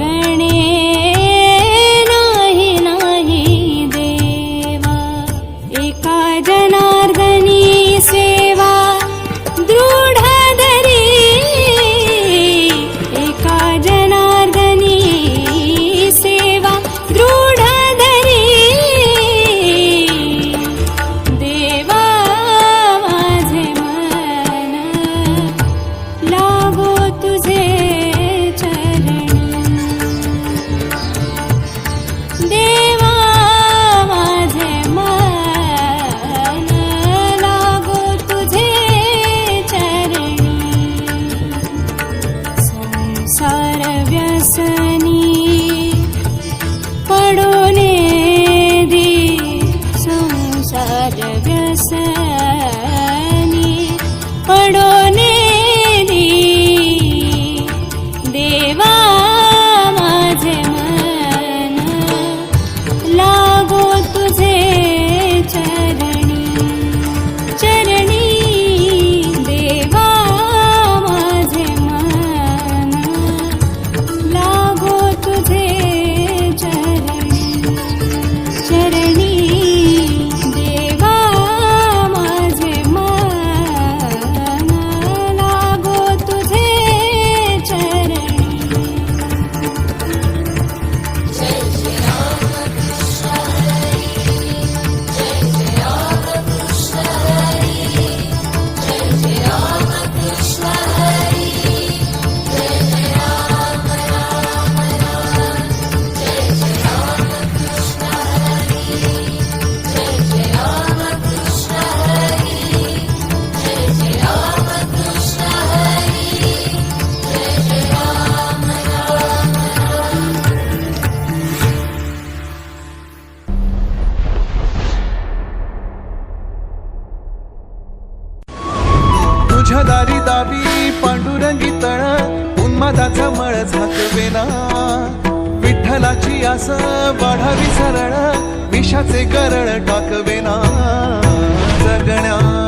गणे दारी दाबी पांडुरंगी तळ उन्मादाचा मळ झाकवेना विठ्ठलाची आस वाढावी सरळ विषाचे गरळ टाकवेना जगण्या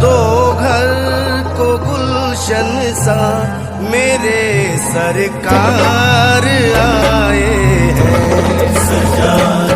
दो घर को गुलशन सा मेरे सरकार आए हैं। सजा